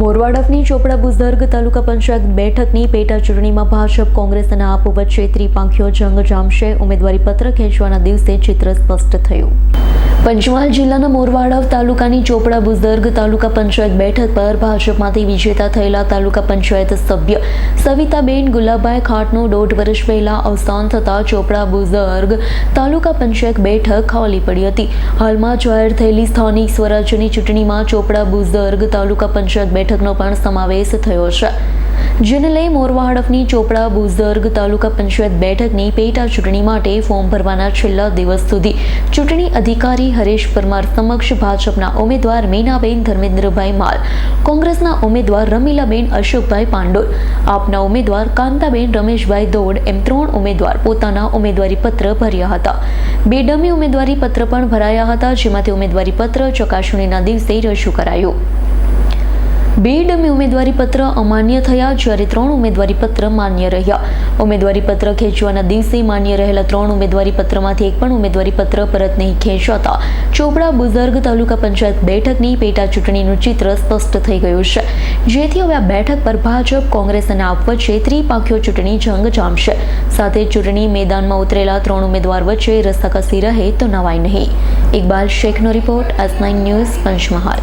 મોરવાડફની ચોપડા બુઝર્ગ તાલુકા પંચાયત બેઠકની પેટા ચૂંટણીમાં ભાજપ, કોંગ્રેસ અને આપ વચ્ચે ત્રિપાંખીયો જંગ જામશે. ઉમેદવારી પત્ર ખેંચવાના દિવસે ચિત્ર સ્પષ્ટ થયું. પંચમહાલ જિલ્લાના મોરવાડવ તાલુકાની ચોપડા બુઝદર્ગ તાલુકા પંચાયત બેઠક પર ભાજપમાંથી વિજેતા થયેલા તાલુકા પંચાયત સભ્ય સવિતાબેન ગુલાબભાઈ ખાટનું દોઢ વર્ષ પહેલા અવસાન થતાં ચોપડા બુઝર્ગ તાલુકા પંચાયત બેઠક ખાલી પડી હતી. હાલમાં જાહેર થયેલી સ્થાનિક સ્વરાજ્યની ચૂંટણીમાં ચોપડા બુઝદર્ગ તાલુકા પંચાયત બેઠકનો પણ સમાવેશ થયો છે. જેને લઈ મોરવા હડફની ચોપડા બુઝદર્ગ તાલુકા પંચાયત બેઠકની પેટા ચૂંટણી માટે ફોર્મ ભરવાના છેલ્લા દિવસ સુધી ચૂંટણી અધિકારી હરેશ પરમાર સમક્ષ ભાજપના ઉમેદવાર મીનાબેન ધર્મેન્દ્રભાઈ માલ, કોંગ્રેસના ઉમેદવાર રમીલાબેન અશોકભાઈ પાંડોલ, આપના ઉમેદવાર કાંતાબેન રમેશભાઈ દોડ એમ ત્રણ ઉમેદવાર પોતાના ઉમેદવારી પત્ર ભર્યા હતા. બે ડમી ઉમેદવારી પત્ર પણ ભરાયા હતા, જેમાંથી ઉમેદવારી પત્ર ચકાસણીના દિવસે રજૂ કરાયું. બે ડમી ઉમેદવારી પત્ર અમાન્ય થયા, જ્યારે ત્રણ ઉમેદવારી પત્ર માન્ય રહ્યા. ઉમેદવારી પત્ર ખેંચવાના દિવસે માન્ય રહેલા ત્રણ ઉમેદવારી પત્રમાંથી એક પણ ઉમેદવારી પત્ર પરત નહીં ખેંચાતા. ચોપડા બુઝર્ગ તાલુકા પંચાયત બેઠકની પેટા ચૂંટણીનું ચિત્ર સ્પષ્ટ થઈ ગયું છે. જેથી હવે આ બેઠક પર ભાજપ, કોંગ્રેસ અને આપ વચ્ચે ત્રિપાંખીઓ ચૂંટણી જંગ જામશે. સાથે ચૂંટણી મેદાનમાં ઉતરેલા ત્રણ ઉમેદવાર વચ્ચે રસ્સાકસી રહે તો નવાય નહીં. Iqbal શેખનો report S nine news Panchmahal.